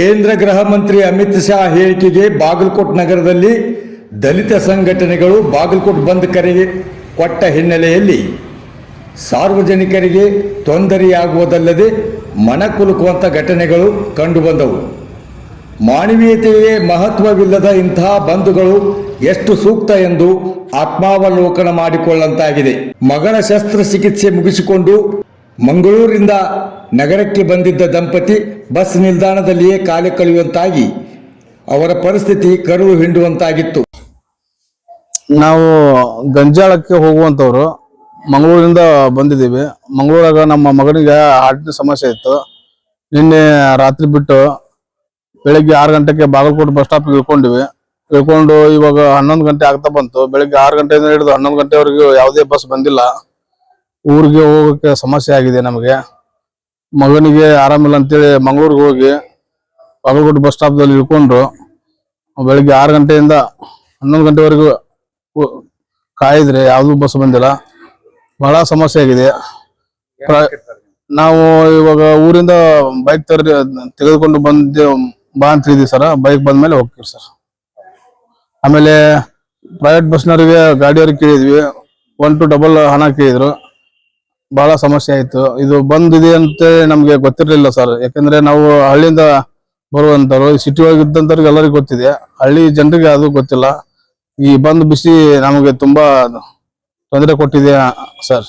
ಕೇಂದ್ರ ಗೃಹ ಮಂತ್ರಿ ಅಮಿತ್ ಶಾ ಹೇಳಿಕೆಗೆ ಬಾಗಲಕೋಟ್ ನಗರದಲ್ಲಿ ದಲಿತ ಸಂಘಟನೆಗಳು ಬಾಗಲಕೋಟ್ ಬಂದ್ ಕರೆಗೆ ಕೊಟ್ಟ ಹಿನ್ನೆಲೆಯಲ್ಲಿ ಸಾರ್ವಜನಿಕರಿಗೆ ತೊಂದರೆಯಾಗುವುದಲ್ಲದೆ ಮನಕುಲುಕುವಂಥ ಘಟನೆಗಳು ಕಂಡುಬಂದವು. ಮಾನವೀಯತೆಯೇ ಮಹತ್ವವಿಲ್ಲದ ಇಂತಹ ಬಂಧುಗಳು ಎಷ್ಟು ಸೂಕ್ತ ಎಂದು ಆತ್ಮಾವಲೋಕನ ಮಾಡಿಕೊಳ್ಳಂತಾಗಿದೆ. ಮಗನ ಶಸ್ತ್ರಚಿಕಿತ್ಸೆ ಮುಗಿಸಿಕೊಂಡು ಮಂಗಳೂರಿನಿಂದ ನಗರಕ್ಕೆ ಬಂದಿದ್ದ ದಂಪತಿ ಬಸ್ ನಿಲ್ದಾಣದಲ್ಲಿಯೇ ಕಾಲ ಕಳೆಯುವಂತಾಗಿ ಅವರ ಪರಿಸ್ಥಿತಿ ಕರುಳು ಹಿಂಡುವಂತಾಗಿತ್ತು. ನಾವು ಗಂಜಾಳಕ್ಕೆ ಹೋಗುವಂಥವ್ರು ಮಂಗಳೂರಿಂದ ಬಂದಿದ್ದೀವಿ. ಮಂಗಳೂರಾಗ ನಮ್ಮ ಮಗನಿಗೆ ಹಾರ್ಟಿನ ಸಮಸ್ಯೆ ಇತ್ತು. ನಿನ್ನೆ ರಾತ್ರಿ ಬಿಟ್ಟು ಬೆಳಿಗ್ಗೆ ಆರು ಗಂಟೆಗೆ ಬಾಗಲಕೋಟೆ ಬಸ್ ಸ್ಟಾಪ್ ಇಳ್ಕೊಂಡಿವಿ. ಇಳ್ಕೊಂಡು ಇವಾಗ ಹನ್ನೊಂದು ಗಂಟೆ ಆಗ್ತಾ ಬಂತು. ಬೆಳಿಗ್ಗೆ ಆರು ಗಂಟೆಯಿಂದ ಹಿಡಿದು ಹನ್ನೊಂದು ಗಂಟೆವರೆಗೂ ಯಾವುದೇ ಬಸ್ ಬಂದಿಲ್ಲ. ಊರಿಗೆ ಹೋಗಕ್ಕೆ ಸಮಸ್ಯೆ ಆಗಿದೆ ನಮಗೆ. ಮಗನಿಗೆ ಆರಾಮಿಲ್ಲ ಅಂತೇಳಿ ಮಂಗಳೂರಿಗೆ ಹೋಗಿ ಬಾಗಲಕೋಟೆ ಬಸ್ ಸ್ಟಾಪ್ದಲ್ಲಿ ಇಳ್ಕೊಂಡು ಬೆಳಿಗ್ಗೆ ಆರು ಗಂಟೆಯಿಂದ ಹನ್ನೊಂದು ಗಂಟೆವರೆಗೂ ಕಾಯಿದ್ರೆ ಯಾವುದೂ ಬಸ್ ಬಂದಿಲ್ಲ. ಬಹಳ ಸಮಸ್ಯೆ ಆಗಿದೆ. ನಾವು ಇವಾಗ ಊರಿಂದ ಬೈಕ್ ತರ ತೆಗೆದುಕೊಂಡು ಬಂದ ಬಾ ಅಂತ ಹೇಳಿದ್ವಿ ಸರ್. ಬೈಕ್ ಬಂದ ಮೇಲೆ ಹೋಗ್ತೀವಿ ಸರ್. ಆಮೇಲೆ ಪ್ರೈವೇಟ್ ಬಸ್ನವರಿಗೆ ಗಾಡಿಯವ್ರಿಗೆ ಕೇಳಿದ್ವಿ. ಒನ್ ಟು ಡಬಲ್ ಹಣ ಕೇಳಿದ್ರು. ಬಹಳ ಸಮಸ್ಯೆ ಆಯ್ತು. ಇದು ಬಂದಿದೆ ಅಂತ ನಮ್ಗೆ ಗೊತ್ತಿರಲಿಲ್ಲ ಸರ್ ಯಾಕಂದ್ರೆ ನಾವು ಹಳ್ಳಿಯಿಂದ ಬರುವಂತವ್ರು ಸಿಟಿ ಒಳಗೆ ಇದ್ದಂತವ್ರಿಗೆ ಎಲ್ಲರಿಗೂ ಗೊತ್ತಿದೆ. ಹಳ್ಳಿ ಜನರಿಗೆ ಅದು ಗೊತ್ತಿಲ್ಲ. ಈ ಬಂದ್ ಬಿಸಿ ನಮಗೆ ತುಂಬಾ ತೊಂದರೆ ಕೊಟ್ಟಿದೆ ಸರ್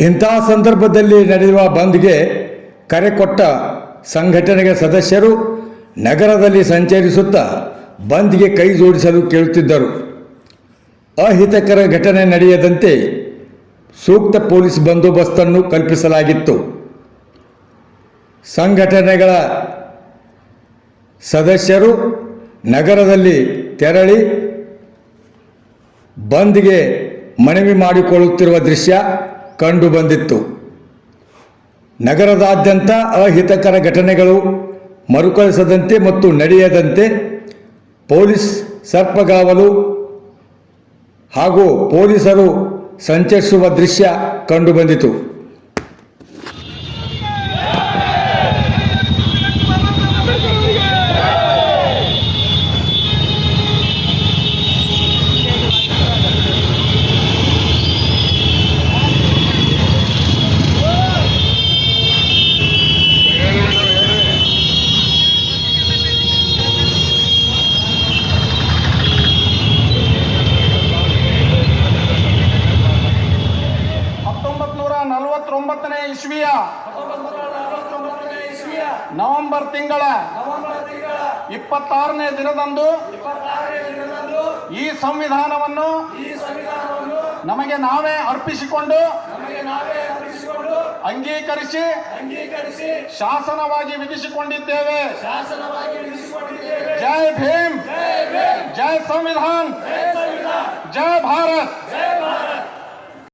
ಇಂತಹ ಸಂದರ್ಭದಲ್ಲಿ ನಡೆಯುವ ಬಂದ್ಗೆ ಕರೆ ಕೊಟ್ಟ ಸಂಘಟನೆಗೆ ಸದಸ್ಯರು ನಗರದಲ್ಲಿ ಸಂಚರಿಸುತ್ತಾ ಬಂದ್ಗೆ ಕೈ ಜೋಡಿಸಲು ಕೇಳುತ್ತಿದ್ದರು. ಅಹಿತಕರ ಘಟನೆ ನಡೆಯದಂತೆ ಸೂಕ್ತ ಪೊಲೀಸ್ ಬಂದೋಬಸ್ತನ್ನು ಕಲ್ಪಿಸಲಾಗಿತ್ತು. ಸಂಘಟನೆಗಳ ಸದಸ್ಯರು ನಗರದಲ್ಲಿ ತೆರಳಿ ಬಂದ್ಗೆ ಮನವಿ ಮಾಡಿಕೊಳ್ಳುತ್ತಿರುವ ದೃಶ್ಯ ಕಂಡುಬಂದಿತ್ತು ನಗರದಾದ್ಯಂತ ಅಹಿತಕರ ಘಟನೆಗಳು ಮರುಕಳಿಸದಂತೆ ಮತ್ತು ನಡೆಯದಂತೆ ಪೊಲೀಸ್ ಸರ್ಪಗಾವಲು ಹಾಗೂ ಪೊಲೀಸರು ಸಂಚರಿಸುವ ದೃಶ್ಯ ಕಂಡುಬಂದಿತು ಇಸ್ವಿಯ ನವೆಂಬರ್ ತಿಂಗಳ. ಇಪ್ಪತ್ತಾರನೇ ದಿನದಂದು ಈ ಸಂವಿಧಾನವನ್ನು ನಮಗೆ ನಾವೇ ಅರ್ಪಿಸಿಕೊಂಡು ಅಂಗೀಕರಿಸಿ ಶಾಸನವಾಗಿ ವಿಧಿಸಿಕೊಂಡಿದ್ದೇವೆ. ಜೈ ಭೀಮ್. ಜೈ ಸಂವಿಧಾನ್. ಜೈ ಭಾರತ್.